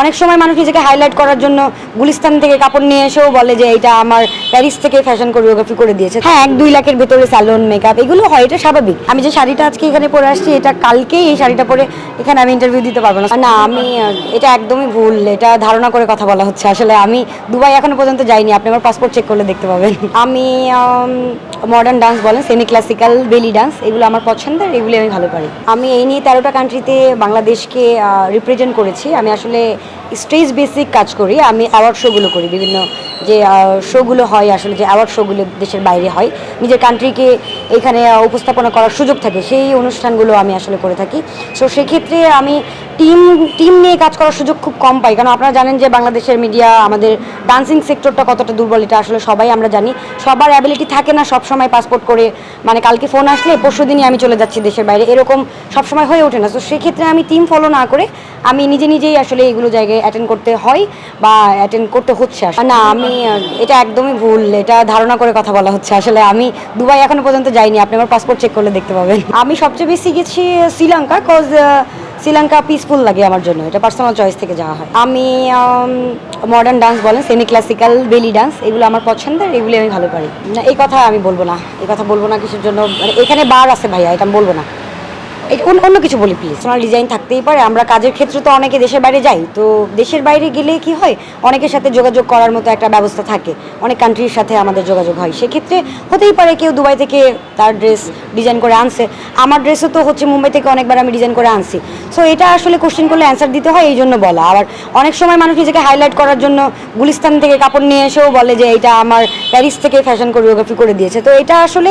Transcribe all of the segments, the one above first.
অনেক সময় মানুষ নিজেকে হাইলাইট করার জন্য গুলিস্তান থেকে কাপড় নিয়ে এসেও বলে যে এটা আমার প্যারিস থেকে ফ্যাশন কোরিওগ্রাফি করে দিয়েছে। হ্যাঁ এক দুই লাখের ভেতরে স্যালন মেকআপ এগুলো হয়, এটা স্বাভাবিক। আমি যে শাড়িটা আজকে এখানে পরে আসছি, এটা কালকেই এই শাড়িটা পরে এখানে আমি ইন্টারভিউ দিতে পারব না। না, আমি, এটা একদমই ভুল, এটা ধারণা করে কথা বলা হচ্ছে। আসলে আমি দুবাই এখনও পর্যন্ত যাইনি, আপনি আমার পাসপোর্ট চেক করলে দেখতে পাবেন। আমি মডার্ন ডান্স বলেন সেমি ক্লাসিক্যাল বেলি ডান্স এগুলো আমার পছন্দের এগুলি আমি ভালো পারি। আমি এই নিয়ে তেরোটা কান্ট্রিতে বাংলাদেশকে রিপ্রেজেন্ট করেছি। আমি আসলে স্টেজ বেসিক কাজ করি, আমি অ্যাওয়ার্ড শোগুলো করি, বিভিন্ন যে শোগুলো হয়, আসলে যে অ্যাওয়ার্ড শোগুলো দেশের বাইরে হয়, নিজের কান্ট্রিকে এখানে উপস্থাপনা করার সুযোগ থাকে। সেই অনুষ্ঠানগুলো আমি আসলে করে থাকি। সো সেক্ষেত্রে আমি টিম টিম নিয়ে কাজ করার সুযোগ খুব কম পাই। কারণ আপনারা জানেন যে বাংলাদেশের মিডিয়া আমাদের ডান্সিং সেক্টরটা কতটা দুর্বল, এটা আসলে সবাই আমরা জানি। সবার অ্যাবিলিটি থাকে না সব সময় পাসপোর্ট করে মানে কালকে ফোন আসলে পরশু দিনই আমি চলে যাচ্ছি দেশের বাইরে। এরকম সবসময় হয়ে ওঠে না। তো সেক্ষেত্রে আমি টিম ফলো না করে আমি নিজে নিজেই আসলে এগুলো জায়গায় অ্যাটেন্ড করতে হয় বা অ্যাটেন্ড করতে হচ্ছে। না, আমি, এটা একদমই ভুল। এটা ধারণা করে কথা বলা হচ্ছে। আসলে আমি দুবাই এখনও পর্যন্ত যাইনি, আপনি আমার পাসপোর্ট চেক করলে দেখতে পাবেন। আমি সবচেয়ে বেশি গেছি শ্রীলঙ্কা কজ শ্রীলঙ্কা পিসফুল লাগে আমার জন্য, এটা পার্সোনাল চয়েস থেকে যাওয়া হয়। আমি মডার্ন ডান্স বলেন সেমি ক্লাসিক্যাল বেলি ডান্স এগুলো আমার পছন্দের এগুলি আমি ভালো পারি। না, এই কথা আমি বলব না, এই কথা বলব না, কিছুর জন্য মানে এখানে বার আছে ভাইয়া, এটা আমি বলব না। অন্য কিছু বলি প্লিজ সোনাল ডিজাইন থাকতেই পারে। আমরা কাজের ক্ষেত্রে তো অনেকে দেশের বাইরে যাই। তো দেশের বাইরে গেলে কি হয়? অনেকের সাথে যোগাযোগ করার মতো একটা ব্যবস্থা থাকে। অনেক কান্ট্রির সাথে আমাদের যোগাযোগ হয়। সেক্ষেত্রে হতেই পারে কেউ দুবাই থেকে তার ড্রেস ডিজাইন করে আনছে। আমার ড্রেসও তো হচ্ছে মুম্বাই থেকে অনেকবার আমি ডিজাইন করে আনছি। সো এটা আসলে কোশ্চেন করলে অ্যান্সার দিতে হয়, এই জন্য বলা। আবার অনেক সময় মানুষ নিজেকে হাইলাইট করার জন্য গুলিস্তান থেকে কাপড় নিয়ে এসেও বলে যে এটা আমার প্যারিস থেকে ফ্যাশন কোরিওগ্রাফি করে দিয়েছে। তো এটা আসলে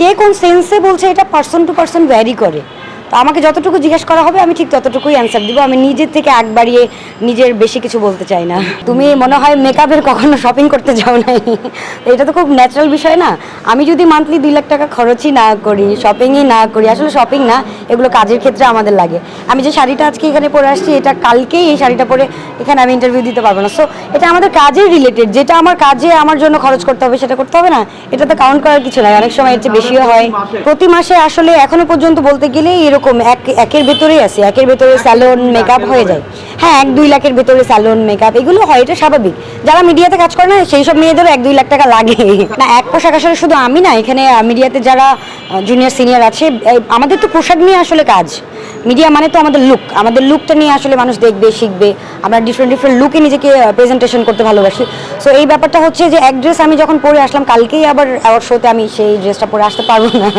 কে কোন সেন্সে বলছে, এটা পার্সন টু পার্সন ভ্যারি করে। তো আমাকে যতটুকু জিজ্ঞেস করা হবে, আমি ঠিক ততটুকুই অ্যান্সার দিব। আমি নিজের থেকে আগ বাড়িয়ে নিজের বেশি কিছু বলতে চাই না। তুমি মনে হয় মেকআপের কখনো শপিং করতে যাও নাই। এটা তো খুব ন্যাচারাল বিষয় না। আমি যদি মান্থলি দুই লাখ টাকা খরচই না করি শপিংই না করি, আসলে শপিং না, এগুলো কাজের ক্ষেত্রে আমাদের লাগে। আমি যে শাড়িটা আজকে এখানে পরে আসছি, এটা কালকেই এই শাড়িটা পরে এখানে আমি ইন্টারভিউ দিতে পারব না। সো এটা আমাদের কাজের রিলেটেড যেটা আমার কাজে আমার জন্য খরচ করতে হবে, সেটা করতে হবে না। এটা তো কাউন্ট করার কিছু নাই। অনেক সময় এর চেয়ে বেশিও হয়। প্রতি মাসে আসলে এখনও পর্যন্ত বলতে গেলে এরকম এক একের ভেতরেই আছে একের ভেতরে স্যালন মেকআপ হয়ে যায়। হ্যাঁ এক দুই লাখের ভেতরে স্যালন মেকআপ এগুলো হয় এটা স্বাভাবিক। যারা মিডিয়াতে কাজ করে না সেই সব মেয়েদেরও এক দুই লাখ টাকা লাগে। না এক পোশাক আসলে শুধু আমি না এখানে মিডিয়াতে যারা জুনিয়র সিনিয়র আছে আমাদের তো পোশাক নিয়ে আসলে কাজ। মিডিয়া মানে তো আমাদের লুক আমাদের লুকটা নিয়ে আসলে মানুষ দেখবে শিখবে। আমরা ডিফারেন্ট ডিফারেন্ট লুকে নিজেকে প্রেজেন্টেশন করতে ভালোবাসি। সো এই ব্যাপারটা হচ্ছে যে এক ড্রেস আমি যখন পরে আসলাম কালকেই আবার অ্যাওয়ার্ড শোতে আমি সেই ড্রেসটা পরে আসতে পারব না।